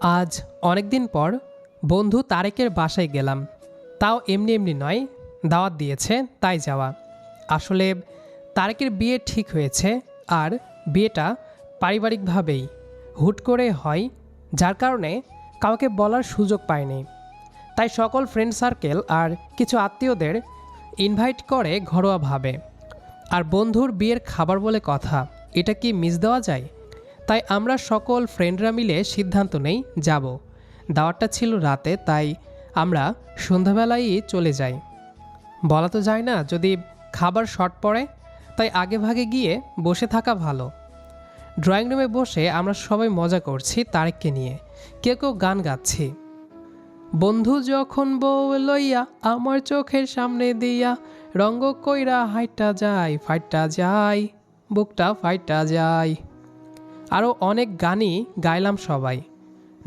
আজ অনেক দিন পর বন্ধু তারেকের বাসায় গেলাম। তাও এমনি এমনি নয়, দাওয়াত দিয়েছে, তাই যাওয়া। আসলে তারেকের বিয়ে ঠিক হয়েছে আর বিয়েটা পারিবারিকভাবেই হুট করে হয়, যার কারণে কাউকে বলার সুযোগ পায়নি। তাই সকল ফ্রেন্ড সার্কেল আর কিছু আত্মীয়দের ইনভাইট করে ঘরোয়াভাবে আর বন্ধুর বিয়ের খাবার বলে কথা, এটা কি মিস দেওয়া যায়? তাই আমরা সকল ফ্রেন্ডরা মিলে সিদ্ধান্ত নেই, যাব। দাওয়াতটা ছিল রাতে, তাই আমরা সন্ধ্যাবেলায়ই চলে যাই। বলা তো যায় না, যদি খাবার শর্ট পড়ে, তাই আগে ভাগে গিয়ে বসে থাকা ভালো। ড্রয়িং রুমে বসে আমরা সবাই মজা করছি তারেককে নিয়ে। কেউ কেউ গান গাচ্ছি। বন্ধু যখন বউ লইয়া আমার চোখের সামনে দিয়া, রঙ্গ কইরা হাইটা যায় ফাইটা যায়, বুকটা ফাইটা যায়। আরও অনেক গানই গাইলাম সবাই।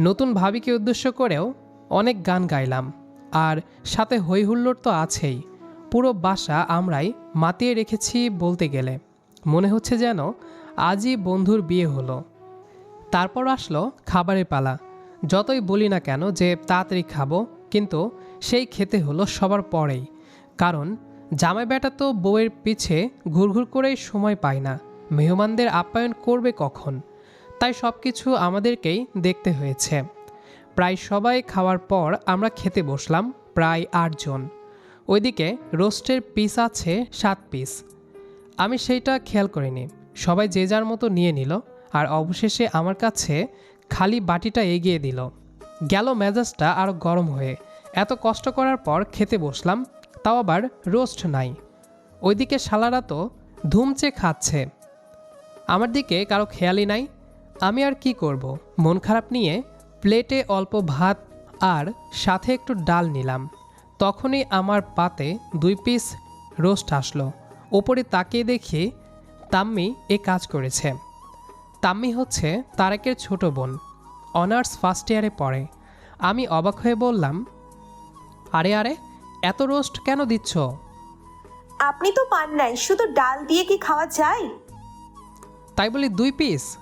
নতুন ভাবিকে উদ্দেশ্য করেও অনেক গান গাইলাম। আর সাথে হই হুল্লোড় তো আছেই। পুরো বাসা আমরাই মাতিয়ে রেখেছি বলতে গেলে। মনে হচ্ছে যেন আজই বন্ধুর বিয়ে হলো। তারপর আসলো খাবারের পালা। যতই বলি না কেন যে তাড়াতাড়ি খাব, কিন্তু সেই খেতে হলো সবার পরেই। কারণ জামাই বেটা তো বউয়ের পিছে ঘুরঘুর করেই সময় পায় না। মেহমানদের আপ্যায়ন করবে কখন? তাই সব কিছু আমাদেরকেই দেখতে হয়েছে। প্রায় সবাই খাওয়ার পর আমরা খেতে বসলাম, প্রায় আটজন। ওইদিকে রোস্টের পিস আছে সাত পিস। আমি সেইটা খেয়াল করিনি। সবাই যে যার মতো নিয়ে নিল আর অবশেষে আমার কাছে খালি বাটিটা এগিয়ে দিল। গেল মেজাজটা আরও গরম হয়ে। এত কষ্ট করার পর খেতে বসলাম, তাও আবার রোস্ট নাই। ওইদিকে শালারা তো ধুমচে খাচ্ছে। আমার দিকে কারও খেয়ালই নাই। আমি আর কি করব? মন খারাপ নিয়ে প্লেটে অল্প ভাত আর সাথে একটু ডাল নিলাম। তখনই আমার পাতে দুই পিস রোস্ট আসলো। ওপরে তাকিয়ে দেখি তাম্মি এ কাজ করেছে। তাম্মি হচ্ছে তারেকের ছোট বোন। অনার্স ফার্স্ট ইয়ারে পড়ে। আমি অবাক হয়ে বললাম আরে আরে এত রোস্ট কেন দিচ্ছ? আপনি তো পান নাই শুধু ডাল দিয়ে কি খাওয়া যায়? তাই বলি দুই পিস?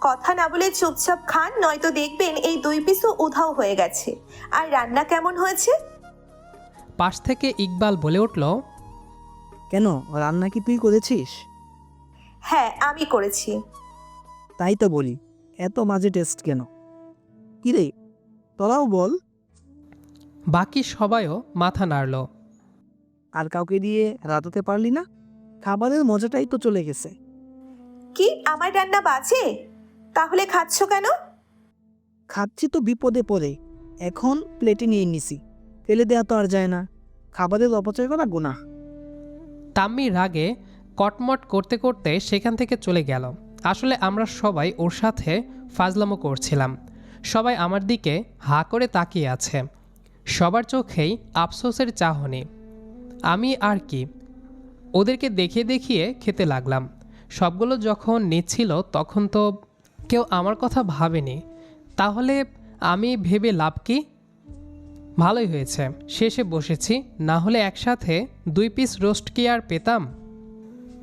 কথা না বলে চুপচাপ খান নয়তো দেখবেন এই দুই পিসও উধাও হয়ে গেছে। আর রান্না কেমন হয়েছে? পাশ থেকে ইকবাল বলে উঠল কেন? রান্না কি তুই করেছিস? হ্যাঁ আমি করেছি। তাই তো বলি এত মাঝে টেস্ট কেন? কিরে তোরাও বল। বাকি সবাইও মাথা নাড়ল। আর কাউকে দিয়ে রাতাতে পারলি না? খাবারের মজাটাই তো চলে গেছে। কি আমার রান্না বাজে? তাহলে খাচ্ছ কেন? খাচ্ছি তো বিপদে পড়ে। এখন প্লেটে নিয়ে নিছি। ফেলে দেওয়া তো আর যায় না। খাবারের অপচয় করা গুণা তাম্মি রাগে কটমট করতে করতে সেখান থেকে চলে গেল। আসলে আমরা সবাই ওর সাথে ফাজলামো করছিলাম। সবাই আমার দিকে হা করে তাকিয়ে আছে। সবার চোখেই আফসোসের চাহনি। আমি আর কি? ওদেরকে দেখিয়ে দেখিয়ে খেতে লাগলাম। সবগুলো যখন নিচ্ছিল তখন তো কেউ আমার কথা ভাবেনি, তাহলে আমি ভেবে লাভ কি? ভালোই হয়েছে, শেষে বসেছি, না হলে একসাথে দুই পিস রোস্ট কি আর পেতাম?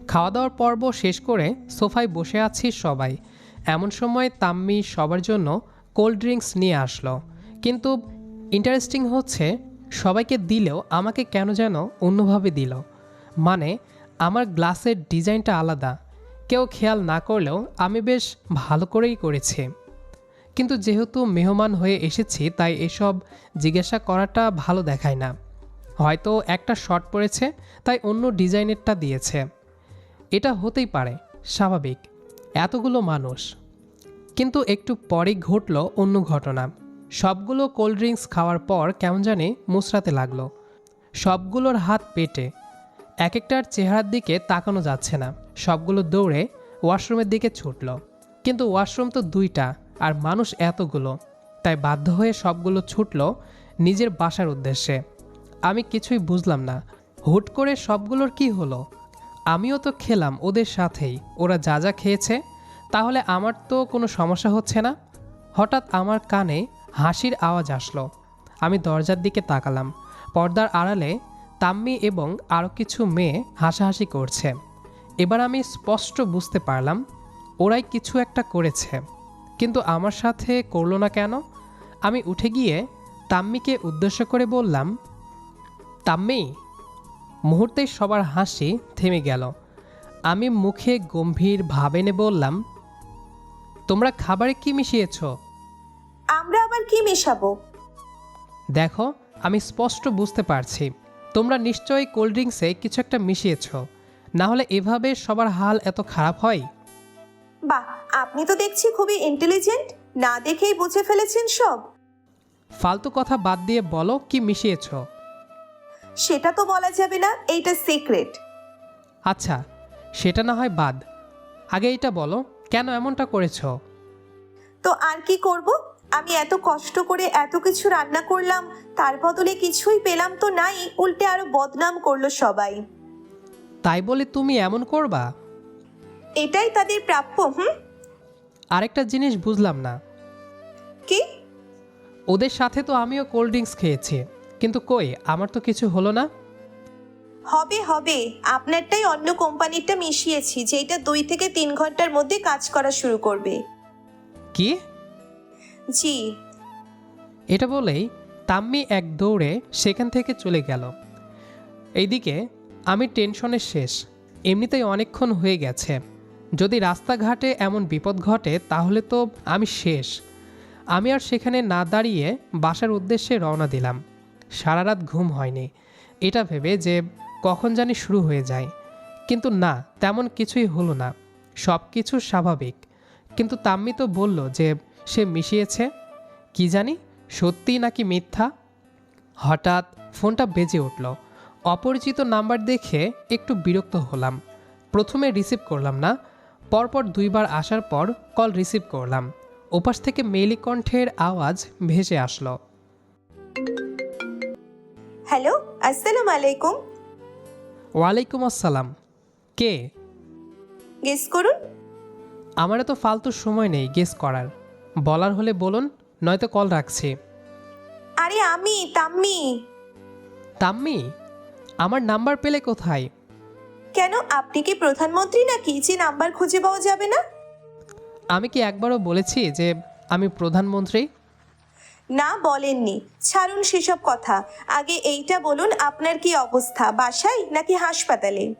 খাওয়া দাওয়ার পর্ব শেষ করে সোফায় বসে আছি সবাই। এমন সময় তাম্মি সবার জন্য কোল্ড ড্রিঙ্কস নিয়ে আসলো। কিন্তু ইন্টারেস্টিং হচ্ছে, সবাইকে দিলেও আমাকে কেন যেন অন্যভাবে দিল? মানে আমার গ্লাসের ডিজাইনটা আলাদা। কেউ খেয়াল না করলেও আমি বেশ ভালো করেই করেছি। কিন্তু যেহেতু মেহমান হয়ে এসেছি, তাই এসব জিজ্ঞাসা করাটা ভালো দেখায় না। হয়তো একটা শর্ট পড়েছে, তাই অন্য ডিজাইনেরটা দিয়েছে। এটা হতেই পারে, স্বাভাবিক। এতগুলো মানুষ। কিন্তু একটু পরেই ঘটল অন্য ঘটনা। সবগুলো কোল্ড ড্রিঙ্কস খাওয়ার পর কেমন জানি মুচড়াতে লাগল। সবগুলোর হাত পেটে। এক একটার চেহারার দিকে তাকানো যাচ্ছে না। সবগুলো দৌড়ে ওয়াশরুমের দিকে ছুটল। কিন্তু ওয়াশরুম তো দুইটা, আর মানুষ এতগুলো। তাই বাধ্য হয়ে সবগুলো ছুটল নিজের বাসার উদ্দেশ্যে। আমি কিছুই বুঝলাম না, হুট করে সবগুলোর কি হলো? আমিও তো খেলাম ওদের সাথেই, ওরা যা যা খেয়েছে, তাহলে আমার তো কোনো সমস্যা হচ্ছে না? হঠাৎ আমার কানে হাসির আওয়াজ আসলো। আমি দরজার দিকে তাকালাম, পর্দার আড়ালে তাম্মি এবং আরও কিছু মেয়ে হাসাহাসি করছে। এবার আমি স্পষ্ট বুঝতে পারলাম ওরাই কিছু একটা করেছে। কিন্তু আমার সাথে করল না কেন? আমি উঠে গিয়ে তাম্মিকে উদ্দেশ্য করে বললাম তাম্মি! মুহূর্তেই সবার হাসি থেমে গেল। আমি মুখে গম্ভীর ভাব এনে বললাম তোমরা খাবারে কি মিশিয়েছ? আমরা আবার কি মেশাবো? দেখো আমি স্পষ্ট বুঝতে পারছি। তোমরা নিশ্চয়ই কোল্ড ড্রিঙ্কসে কিছু একটা মিশিয়েছ। না হলে এভাবে সবার হাল এত খারাপ হয়? বাহ আপনি তো দেখছি খুবই ইন্টেলিজেন্ট না দেখেই বুঝে ফেলেছেন সব। ফালতু কথা বাদ দিয়ে বলো কি মিশিয়েছ। সেটা তো বলা যাবে না এইটা সিক্রেট আচ্ছা সেটা না হয় বাদ। আগে এটা বলো কেন এমনটা করেছ? তো আর কি করব? আমি এত কষ্ট করে এত কিছু রান্না করলাম তার বদলে কিছুই পেলাম তো নাই উল্টে আরও বদনাম করল সবাই। তাই বলে তুমি এমন করবা? এটাই তাদের প্রাপ্য হুম? আরেকটা জিনিস বুঝলাম না। কি? ওদের সাথে তো আমিও কোল্ড ড্রিঙ্কস খেয়েছি কিন্তু কই আমার তো কিছু হলো না? হবে হবে আপনারটাই অন্য কোম্পানিরটা মিশিয়েছি যেটা দুই থেকে তিন ঘণ্টার মধ্যে কাজ করা শুরু করবে। কি? জি। এটা বলেই তাম্মি এক দৌড়ে সেখান থেকে চলে গেল। এইদিকে আমি টেনশনের শেষ। এমনিতেই অনেকক্ষণ হয়ে গেছে। যদি রাস্তাঘাটে এমন বিপদ ঘটে, তাহলে তো আমি শেষ। আমি আর সেখানে না দাঁড়িয়ে বাসার উদ্দেশ্যে রওনা দিলাম। সারা রাত ঘুম হয়নি। এটা ভেবে যে কখন জানি শুরু হয়ে যায়। কিন্তু না, তেমন কিছুই হলো না। সব কিছু স্বাভাবিক। কিন্তু তাম্মি তো বলল যে সে মিশিয়েছে? কি জানি সত্যি নাকি মিথ্যা? হঠাৎ ফোনটা বেজে উঠল। অপরিচিত নাম্বার দেখে একটু বিরক্ত হলাম। প্রথমে রিসিভ করলাম না পরপর দুইবার আসার পর কল রিসিভ করলাম। ওপাশ থেকে মেলি কণ্ঠের আওয়াজ ভেসে আসলো। হ্যালো আসসালামু আলাইকুম। ওয়ালাইকুম আসসালাম। কে? গেস করুন। আমার তো ফালতু সময় নেই গেস করার। বলার হলে বলুন নয়তো কল রাখছি। আরে আমি তাম্মি। তাম্মি আমার নাম্বার পেলে কোথায়? কেন আপনি কি প্রধানমন্ত্রী নাকি? যে নাম্বার খুঁজে পাওয়া যাবে না? আমি কি একবারও বলেছি যে আমি প্রধানমন্ত্রী? না বলেননি। ছাড়ুন সেসব কথা। আগে এইটা বলুন আপনার কি অবস্থা? বাসায় নাকি হাসপাতালে?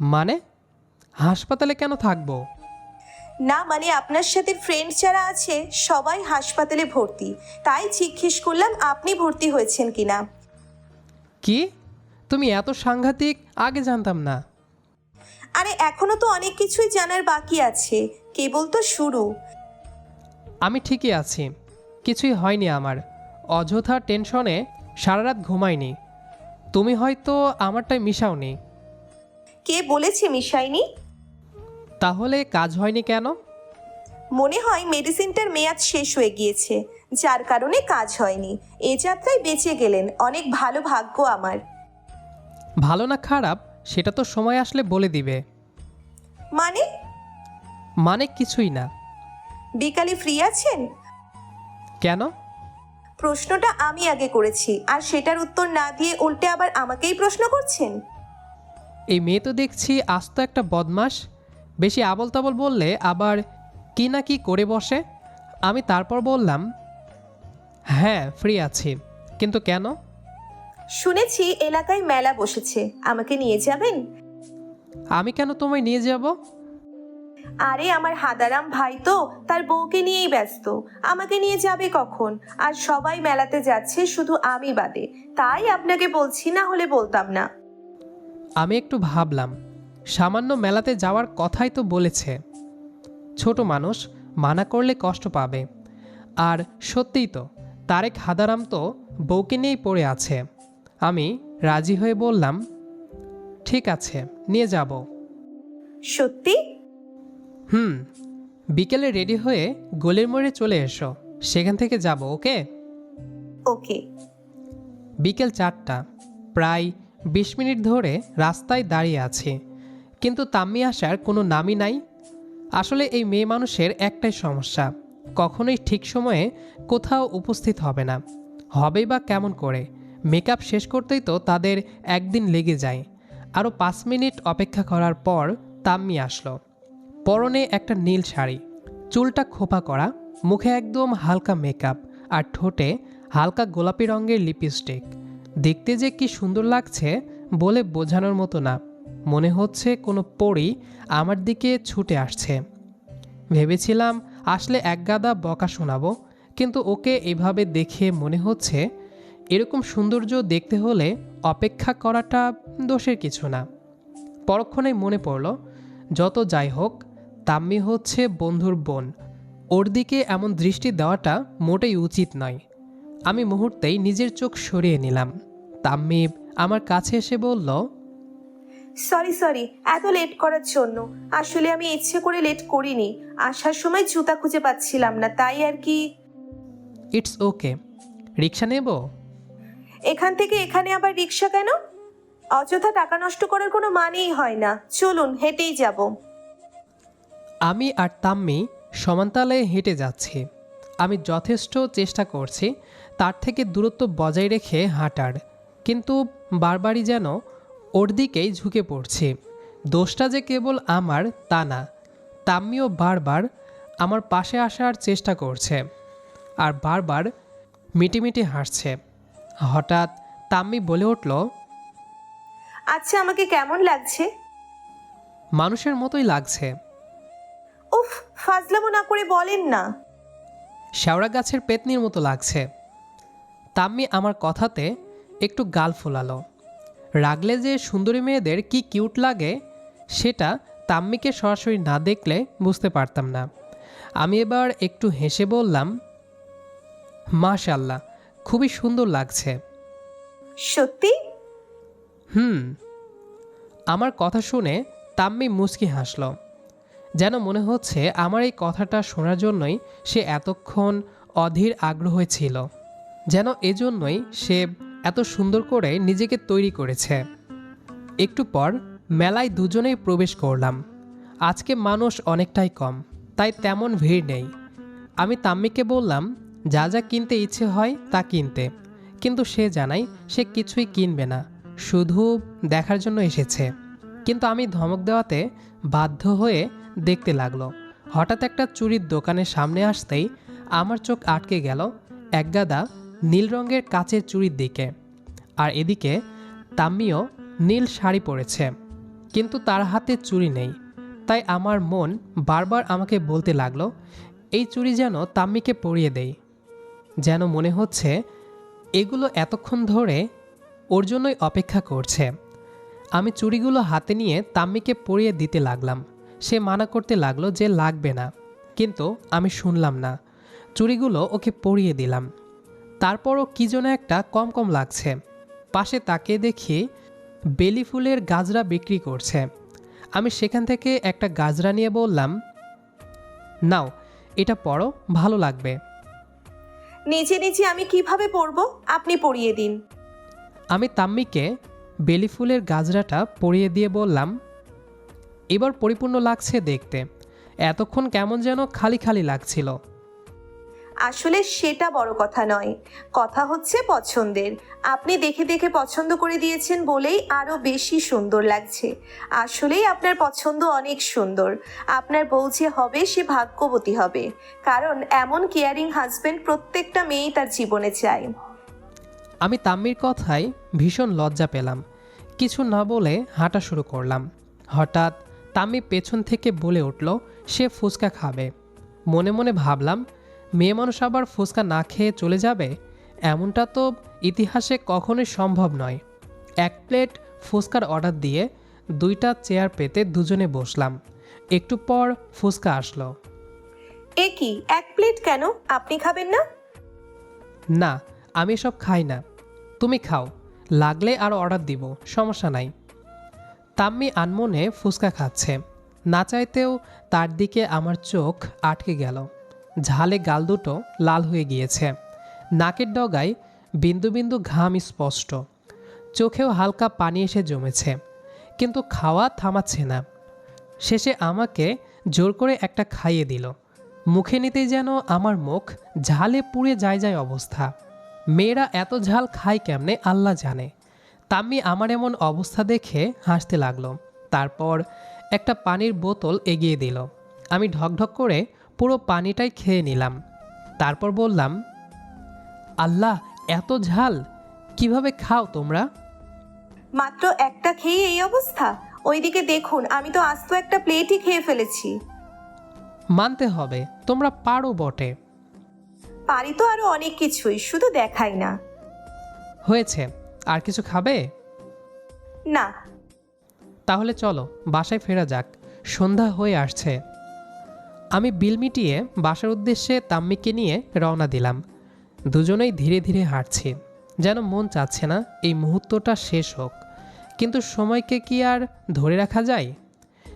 মানে? হাসপাতালে কেন থাকব? না মানে আপনার সাথে ফ্রেন্ড যারা আছে সবাই হাসপাতালে ভর্তি। তাই জিজ্ঞেস করলাম আপনি ভর্তি হয়েছেন কিনা? কি? তুমি এত সাংঘাতিক আগে জানতাম না। আরে এখনও তো অনেক কিছুই জানার বাকি আছে। কেবল তো শুরু। আমি ঠিকই আছি। কিছুই হয়নি আমার। অযথা টেনশনে সারা রাত ঘুমাইনি। তুমি হয়তো আমারটাই মিশাওনি। কে বলেছে মিশাইনি? তাহলে কাজ হয়নি কেন? মনে হয় মেডিসিনটার মেয়াদ শেষ হয়ে গিয়েছে যার কারণে কাজ হয়নি। এ যাত্রায় বেঁচে গেলেন অনেক ভালো ভাগ্য আমার। ভালো না খারাপ সেটা তো সময় আসলে বলে দিবে। মানে? মানে কিছুই না। বিকালে ফ্রি আছেন? কেন? প্রশ্নটা আমি আগে করেছি আর সেটার উত্তর না দিয়ে উল্টে আবার আমাকেই প্রশ্ন করছেন? এই মেয়ে তো দেখছি আস্ত একটা বদমাস বেশি আবল তাবল বললে আবার কি না কি করে বসে? আমি তারপর বললাম হ্যাঁ ফ্রি আছি। কিন্তু কেন? শুনেছি এলাকায় মেলা বসেছে। আমাকে নিয়ে যাবেন? আমি কেন তোমায় নিয়ে যাব? আরে আমার হাদারাম ভাই তো তার বউকে নিয়েই ব্যস্ত। আমাকে নিয়ে যাবে কখন? আর সবাই মেলাতে যাচ্ছে শুধু আমি বাদে। তাই আপনাকে বলছি না হলে বলতাম না। আমি একটু ভাবলাম সামান্য মেলাতে যাওয়ার কথাই তো বলেছে। ছোট মানুষ মানা করলে কষ্ট পাবে। আর সত্যিই তো তারেক হাদারাম তো বউকে নিয়েই পড়ে আছে। আমি রাজি হয়ে বললাম ঠিক আছে নিয়ে যাব। সত্যি? হুম বিকেলে রেডি হয়ে গোলের মোড়ে চলে এসো সেখান থেকে যাব ওকে? ওকে। বিকেল চারটা প্রায় বিশ মিনিট ধরে রাস্তায় দাঁড়িয়ে আছি। কিন্তু তাম্মি আসার কোনো নামই নাই। আসলে এই মেয়ে মানুষের একটাই সমস্যা, কখনোই ঠিক সময়ে কোথাও উপস্থিত হবে না। হবেই বা কেমন করে, মেকআপ শেষ করতেই তো তাদের একদিন লেগে যায়। আরও পাঁচ মিনিট অপেক্ষা করার পর তাম্মি আসলো। পরনে একটা নীল শাড়ি, চুলটা খোপা করা, মুখে একদম হালকা মেকআপ আর ঠোঁটে হালকা গোলাপি রঙের লিপস্টিক। দেখতে যে কি সুন্দর লাগছে বলে বোঝানোর মতো না। মনে হচ্ছে কোনো পরই আমার দিকে ছুটে আসছে। ভেবেছিলাম আসলে একগাদা বকা শোনাবো, কিন্তু ওকে এভাবে দেখে মনে হচ্ছে এরকম সৌন্দর্য দেখতে হলে অপেক্ষা করাটা দোষের কিছু না। পরক্ষণে মনে পড়ল, যত যাই হোক, তাম্মি হচ্ছে বন্ধুর বোন। ওর দিকে এমন দৃষ্টি দেওয়াটা মোটেই উচিত নয়। আমি মুহূর্তেই নিজের চোখ সরিয়ে নিলাম। তাম্মি আমার কাছে এসে বলল সরি সরি এত লেট করার জন্য। আসলে আমি ইচ্ছে করে লেট করিনি। আসার সময় জুতা খুঁজে পাচ্ছিলাম না তাই আর কি? ইটস ওকে রিক্সা নেব? এখান থেকে এখানে আবার রিক্সা কেন? অযথা টাকা নষ্ট করার কোনো মানেই হয় না। চলুন হেঁটেই যাব। আমি আর তাম্মি সমান্তালে হেঁটে যাচ্ছি। আমি যথেষ্ট চেষ্টা করছি তার থেকে দূরত্ব বজায় রেখে হাঁটার। কিন্তু বারবারই যেন ওর দিকেই ঝুঁকে পড়ছি। দোষটা যে কেবল আমার তা না। তাম্মিও বারবার আমার পাশে আসার চেষ্টা করছে। আর বারবার মিটিমিটি হাসছে। হঠাৎ তাম্মি বলে উঠল আচ্ছা আমাকে কেমন লাগছে? মানুষের মতোই লাগছে। উফ ফাজলামো না করে বলেন না। শেওড়া গাছের পেতনির মতো লাগছে। তাম্মি আমার কথাতে একটু গাল ফোলালো। রাগলে যে সুন্দরী মেয়েদের কি কিউট লাগে সেটা তাম্মিকে সরাসরি না দেখলে বুঝতে পারতাম না। আমি এবার একটু হেসে বললাম মাশাল্লাহ খুবই সুন্দর লাগছে। সত্যি? হুম। আমার কথা শুনে তাম্মি মুচকি হাসল। যেন মনে হচ্ছে আমার এই কথাটা শোনার জন্যই সে এতক্ষণ অধীর আগ্রহ ছিল। যেন এজন্যই সে এত সুন্দর করে নিজেকে তৈরি করেছে। একটু পর মেলায় দুজনেই প্রবেশ করলাম। আজকে মানুষ অনেকটাই কম, তাই তেমন ভিড় নেই। আমি তাম্মিকে বললাম, যা যা কিনতে ইচ্ছে হয় তা কিনতে। কিন্তু সে জানাই সে কিছুই কিনবে না, শুধু দেখার জন্য এসেছে। কিন্তু আমি ধমক দেওয়াতে বাধ্য হয়ে দেখতে লাগল। হঠাৎ একটা চুরির দোকানের সামনে আসতেই আমার চোখ আটকে গেল। একগাদা নীল রঙের কাচের চুরির দিকে। আর এদিকে তাম্মিও নীল শাড়ি পরেছে। কিন্তু তার হাতে চুড়ি নেই। তাই আমার মন বারবার আমাকে বলতে লাগল, এই চুড়ি যেন তাম্মিকে পরিয়ে দেই। যেন মনে হচ্ছে এগুলো এতক্ষণ ধরে ওর জন্যই অপেক্ষা করছে। আমি চুড়িগুলো হাতে নিয়ে তাম্মিকে পরিয়ে দিতে লাগলাম। সে মানা করতে লাগল যে লাগবে না। কিন্তু আমি শুনলাম না। চুড়িগুলো ওকে পরিয়ে দিলাম। তারপরও কী যেন একটা কম কম লাগছে। পাশে তাকে দেখি বেলি ফুলের গাজরা বিক্রি করছে। আমি সেখান থেকে একটা গাজরা নিয়ে বললাম নাও এটা পরো ভালো লাগবে। নিজে নিজে আমি কীভাবে পরবো আপনি পরিয়ে দিন। আমি তাম্মিকে বেলি ফুলের গাজরাটা পরিয়ে দিয়ে বললাম এবার পরিপূর্ণ লাগছে দেখতে। এতক্ষণ কেমন যেন খালি খালি লাগছিল। আসলে সেটা বড় কথা নয়। কথা হচ্ছে পছন্দের। আপনি দেখে দেখে পছন্দ করে দিয়েছেন বলেই আরও বেশি সুন্দর লাগছে। আসলেই আপনার পছন্দ অনেক সুন্দর। আপনার বউ যে হবে, সে ভাগ্যবতী হবে। কারণ এমন কেয়ারিং হাজবেন্ড প্রত্যেকটা মেয়েই তার জীবনে চায়। আমি তাম্মির কথায় ভীষণ লজ্জা পেলাম। কিছু না বলে হাঁটা শুরু করলাম। হঠাৎ তাম্মি পেছন থেকে বলে উঠল, সে ফুচকা খাবে। মনে মনে ভাবলাম মেয়ে মানুষ আবার ফুচকা না খেয়ে চলে যাবে? এমনটা তো ইতিহাসে কখনোই সম্ভব নয়। এক প্লেট ফুচকার অর্ডার দিয়ে দুইটা চেয়ার পেতে দুজনে বসলাম। একটু পর ফুচকা আসলো। এ কি এক প্লেট কেন? আপনি খাবেন না? না আমি সব খাই না। তুমি খাও লাগলে আর অর্ডার দিব সমস্যা নাই। তাম্মি আনমনে ফুচকা খাচ্ছে। না চাইতেও তার দিকে আমার চোখ আটকে গেল। ঝালে গাল দুটো লাল হয়ে গিয়েছে। নাকের ডগায় বিন্দু বিন্দু ঘাম স্পষ্ট। চোখেও হালকা পানি এসে জমেছে। কিন্তু খাওয়া থামাচ্ছে না। শেষে আমাকে জোর করে একটা খাইয়ে দিল। মুখে নিতেই যেন আমার মুখ ঝালে পুড়ে যায় যায় অবস্থা। মেয়েরা এত ঝাল খায় কেমনে আল্লাহ জানে। তাম্মি আমার এমন অবস্থা দেখে হাসতে লাগল। তারপর একটা পানির বোতল এগিয়ে দিল। আমি ঢকঢক করে পুরো পানিটাই খেয়ে নিলাম। তারপর বললাম আল্লাহ এত ঝাল কীভাবে খাও তোমরা? মাত্র একটা খেয়ে এই অবস্থা? ওইদিকে দেখুন আমি তো আস্ত একটা প্লেটই খেয়ে ফেলেছি। মানতে হবে তোমরা পারো বটে। পারি তো আরও অনেক কিছুই শুধু দেখাই না। হয়েছে আর কিছু খাবে? না। তাহলে চলো বাসায় ফেরা যাক সন্ধ্যা হয়ে আসছে। আমি বিল মিটিয়ে বাসার উদ্দেশ্যে তাম্মিকে নিয়ে রওনা দিলাম। দুজনেই ধীরে ধীরে হাঁটছি। যেন মন চাচ্ছে না এই মুহূর্তটা শেষ হোক। কিন্তু সময়কে কি আর ধরে রাখা যায়?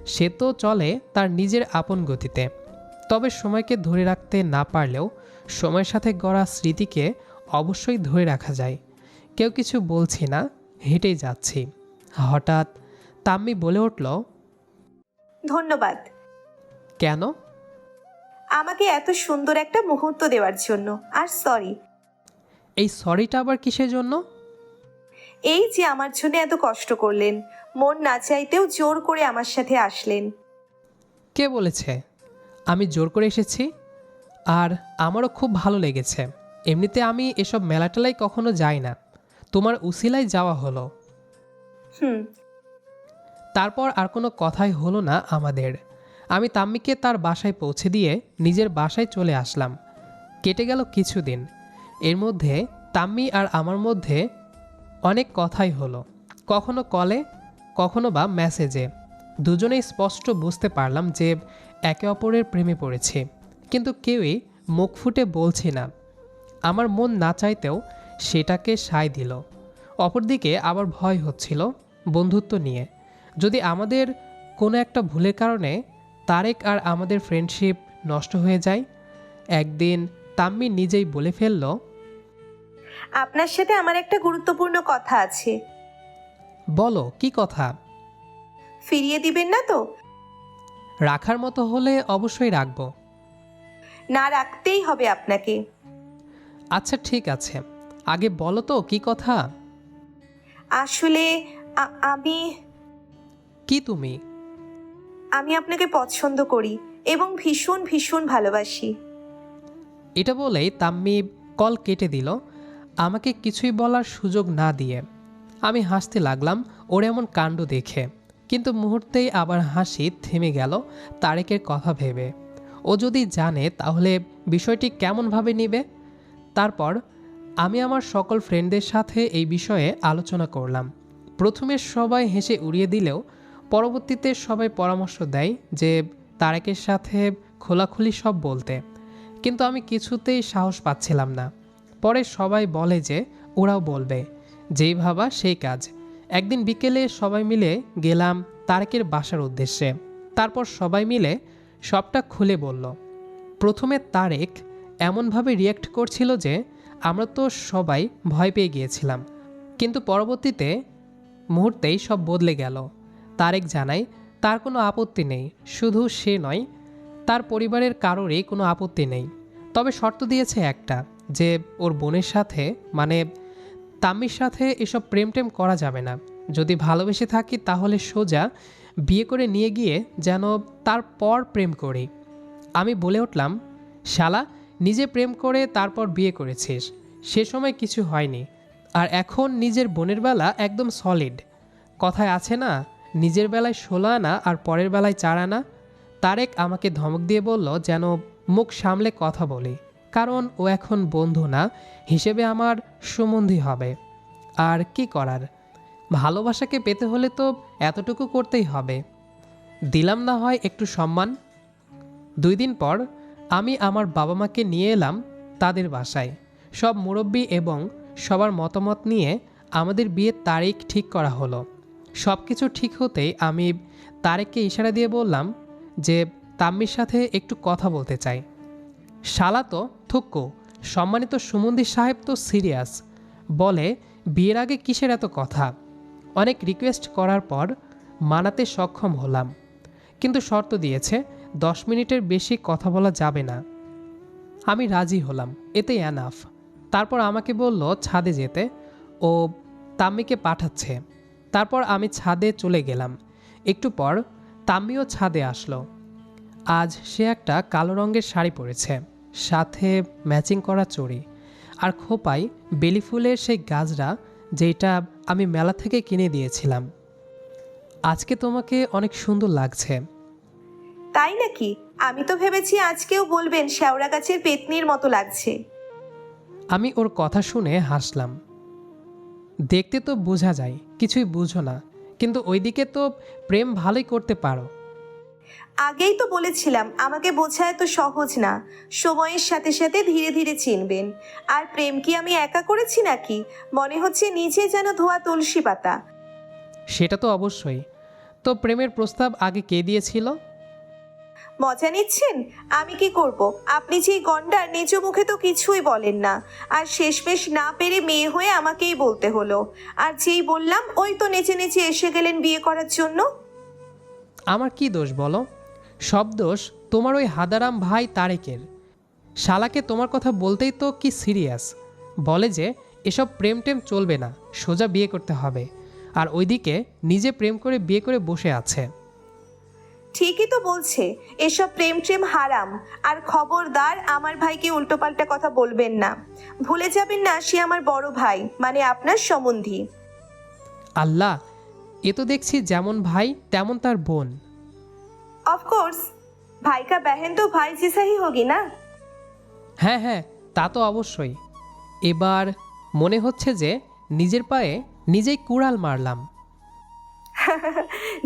সে তো চলে তার নিজের আপন গতিতে। তবে সময়কে ধরে রাখতে না পারলেও সময়ের সাথে গড়া স্মৃতিকে অবশ্যই ধরে রাখা যায়। কেউ কিছু বলছি না হেঁটেই যাচ্ছি। হঠাৎ তাম্মি বলে উঠল ধন্যবাদ। কেন? আমাকে এত সুন্দর একটা মুহূর্ত দেওয়ার জন্য। আর সরি এই সরিটা আবার কিসের জন্য? এই যে আমার জন্য এত কষ্ট করলেন মন না চাইতেও জোর করে আমার সাথে আসলেন। কে বলেছে? আমি জোর করে এসেছি আর আমারও খুব ভালো লেগেছে। এমনিতে আমি এসব মেলাটেলাই কখনো যাই না। তোমার উসিলায় যাওয়া হলো। হুম। তারপর আর কোনো কথাই হলো না আমাদের। আমি তাম্মিকে তার বাসায় পৌঁছে দিয়ে নিজের বাসায় চলে আসলাম। কেটে গেল কিছুদিন। এর মধ্যে তাম্মি আর আমার মধ্যে অনেক কথাই হলো। কখনো কলে, কখনো বা মেসেজে। দুজনেই স্পষ্ট বুঝতে পারলাম যে একে অপরের প্রেমে পড়েছি। কিন্তু কেউই মুখ ফুটে বলছি না। আমার মন না চাইতেও সেটাকে সায় দিল। অপরদিকে আবার ভয় হচ্ছিল বন্ধুত্ব নিয়ে। যদি আমাদের কোনো একটা ভুলের কারণে তারেক আর আমাদের ফ্রেন্ডশিপ নষ্ট হয়ে যায়। একদিন তাম্মি নিজেই বলে ফেলল আপনার সাথে আমার একটা গুরুত্বপূর্ণ কথা আছে। বলো কি কথা? ফিরিয়ে দিবেন না তো? রাখার মতো হলে অবশ্যই রাখব। না রাখতেই হবে আপনাকে। আচ্ছা ঠিক আছে। আগে বলো তো কি কথা? আসলে আ- আমি কি তুমি? আমি আপনাকে পছন্দ করি এবং ভীষণ ভীষণ ভালোবাসি। এটা বলেই তাম্মি কল কেটে দিল। আমাকে কিছুই বলার সুযোগ না দিয়ে আমি হাসতে লাগলাম ওর এমন কাণ্ড দেখে। কিন্তু মুহূর্তেই আবার হাসি থেমে গেল তারেকের কথা ভেবে। ও যদি জানে তাহলে বিষয়টি কেমনভাবে নেবে? তারপর আমি আমার সকল ফ্রেন্ডদের সাথে এই বিষয়ে আলোচনা করলাম। প্রথমে সবাই হেসে উড়িয়ে দিলেও পরবর্তীতে সবাই পরামর্শ দেয় যে তারেকের সাথে খোলাখুলি সব বলতে। কিন্তু আমি কিছুতেই সাহস পাচ্ছিলাম না। পরে সবাই বলে যে ওরাও বলবে, যেই ভাবা সেই কাজ। একদিন বিকেলে সবাই মিলে গেলাম তারেকের বাসার উদ্দেশ্যে। তারপর সবাই মিলে সবটা খুলে বলল, প্রথমে তারেক এমনভাবে রিয়্যাক্ট করছিল যে আমরা তো সবাই ভয় পেয়ে গিয়েছিলাম। কিন্তু পরবর্তীতে মুহূর্তেই সব বদলে গেল। তারেক জানায়, তার কোনো আপত্তি নেই, শুধু সে নয়, তার পরিবারের কারোরই কোনো আপত্তি নেই। তবে শর্ত দিয়েছে একটা, যে ওর বোনের সাথে মানে তাম্মির সাথে এসব প্রেম টেম করা যাবে না। যদি ভালোবেসে থাকি তাহলে সোজা বিয়ে করে নিয়ে গিয়ে যেন তার পর প্রেম করি। আমি বলে উঠলাম, শালা, নিজে প্রেম করে তারপর বিয়ে করেছিস। সে সময় কিছু হয়নি। আর এখন নিজের বোনের বেলা একদম সলিড কথায় আছে না নিজের বেলায় ষোলো আনা আর পরের বেলায় চার আনা? তারেক আমাকে ধমক দিয়ে বলল, যেন মুখ সামলে কথা বলি। কারণ ও এখন বন্ধু না। হিসেবে আমার সুমন্ধি হবে। আর কি করার? ভালোবাসাকে পেতে হলে তো এতটুকু করতেই হবে। দিলাম না হয় একটু সম্মান? দুই দিন পর আমি আমার বাবা মাকে নিয়ে এলাম তাদের বাসায়। সব মুরব্বী এবং সবার মতামত নিয়ে আমাদের বিয়ের তারিখ ঠিক করা হলো। সব কিছু ঠিক হতেই আমি তারেককে ইশারা দিয়ে বললাম যে তাম্মির সাথে একটু কথা বলতে চাই। শালা তো থুক্কু সম্মানিত সুমন্দি সাহেব তো সিরিয়াস। বলে, বিয়ের আগে কিসের এত কথা? অনেক রিকোয়েস্ট করার পর মানাতে সক্ষম হলাম। কিন্তু শর্ত দিয়েছে, দশ মিনিটের বেশি কথা বলা যাবে না। আমি রাজি হলাম, এতে অ্যানাফ তারপর আমাকে বলল ছাদে যেতে, ও তাম্মিকে পাঠাচ্ছে। তারপর আমি ছাদে চলে গেলাম। একটু পর তাম্মিও ছাদে আসলো। আজ সে একটা কালো রঙের শাড়ি পরেছে সাথে ম্যাচিং করা চড়ি আর খোপায় বেলি ফুলের সেই গাছরা যেটা আমি মেলা থেকে কিনে দিয়েছিলাম। আজকে তোমাকে অনেক সুন্দর লাগছে। তাই নাকি? আমি তো ভেবেছি আজকেও বলবেন শেওড়া গাছের পেতনির মতো লাগছে। আমি ওর কথা শুনে হাসলাম। দেখতে তো বোঝা যায় কিছুই বুঝো না। কিন্তু ওইদিকে তো প্রেম ভালোই করতে পারো। আগেই তো বলেছিলাম আমাকে বোঝা এত সহজ না। সময়ের সাথে সাথে ধীরে ধীরে চিনবেন। আর প্রেম কি আমি একা করেছি নাকি? মনে হচ্ছে নিচে যেন ধোয়া তুলসী পাতা। সেটা তো অবশ্যই। তো প্রেমের প্রস্তাব আগে কে দিয়েছিল? মজা নিচ্ছেন? আমি কি করব? আপনি যে গন্ডার, নিজ মুখে তো কিছুই বলেন না। আর শেষমেশ না পেরে মেয়ে হয়ে আমাকেই বলতে হলো। আর যেই বললাম, ওই তো নেচে নেচে এসে গেলেন বিয়ে করার জন্য। আমার কি দোষ বলো? সব দোষ তোমার ওই হাদারাম ভাই তারেকের। শালাকে তোমার কথা বলতেই তো কি সিরিয়াস? বলে যে, এসব প্রেম টেম চলবে না, সোজা বিয়ে করতে হবে। আর ওইদিকে নিজে প্রেম করে বিয়ে করে বসে আছে। ঠিকই তো বলছে এসব প্রেম ট্রেম হারাম আর খবরদার আমার ভাইকে উল্টোপাল্টা কথা বলবেন না। ভুলে যাবেন না সে আমার বড় ভাই মানে আপনার সম্বন্ধী। আল্লাহ এ তো দেখছি যেমন ভাই তেমন তার বোন। অফকোর্স ভাই কা বহন তো ভাই জেসা হি হোগি না? হ্যাঁ হ্যাঁ তা তো অবশ্যই। এবার মনে হচ্ছে যে নিজের পায়ে নিজেই কুড়াল মারলাম।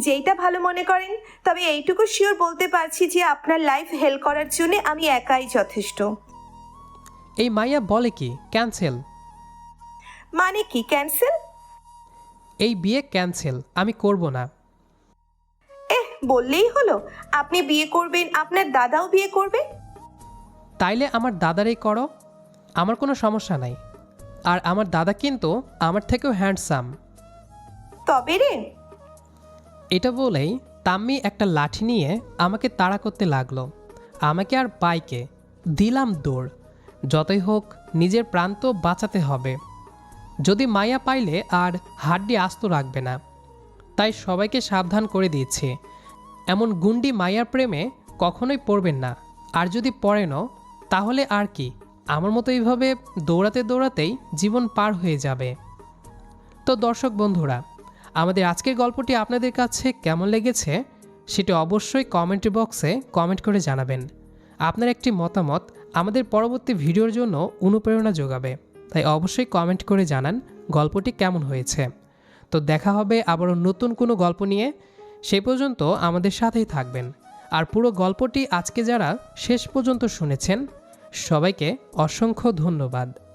যেইটা ভালো মনে করেন তবে এইটুকু শিওর বলতে পারছি যে আপনার লাইফ হেল্প করার জন্য আমি একাই যথেষ্ট। এই মাইয়া বলে কি ক্যান্সেল মানে কি ক্যান্সেল এই বিয়ে ক্যান্সেল আমি করব না। এহ বললেই হলো আপনি বিয়ে করবেন আপনার দাদাও বিয়ে করবে? তাইলে আমার দাদারই করো আমার কোনো সমস্যা নাই। আর আমার দাদা কিন্তু আমার থেকেও হ্যান্ডসাম তবে রে এটা বলেই তাম্মি একটা লাঠি নিয়ে আমাকে তাড়া করতে লাগল। আমাকে আর বাইকে দিলাম দৌড়। যতই হোক, নিজের প্রাণ তো বাঁচাতে হবে। যদি মায়া পাইলে আর হাড্ডি আস্ত রাখবে না। তাই সবাইকে সাবধান করে দিচ্ছি এমন গুন্ডি মায়ার প্রেমে কখনোই পড়বেন না। আর যদি পড়েনও, তাহলে আর কি? আমার মতো এইভাবে দৌড়াতে দৌড়াতেই জীবন পার হয়ে যাবে। তো দর্শক বন্ধুরা আমাদের আজকের গল্পটি আপনাদের কাছে কেমন লেগেছে সেটি অবশ্যই কমেন্ট বক্সে কমেন্ট করে জানাবেন। আপনার একটি মতামত আমাদের পরবর্তী ভিডিওর জন্য অনুপ্রেরণা যোগাবে, তাই অবশ্যই কমেন্ট করে জানান গল্পটি কেমন হয়েছে। তো দেখা হবে আবারও নতুন কোনো গল্প নিয়ে, সে পর্যন্ত আমাদের সাথেই থাকবেন। আর পুরো গল্পটি আজকে যারা শেষ পর্যন্ত শুনেছেন, সবাইকে অসংখ্য ধন্যবাদ।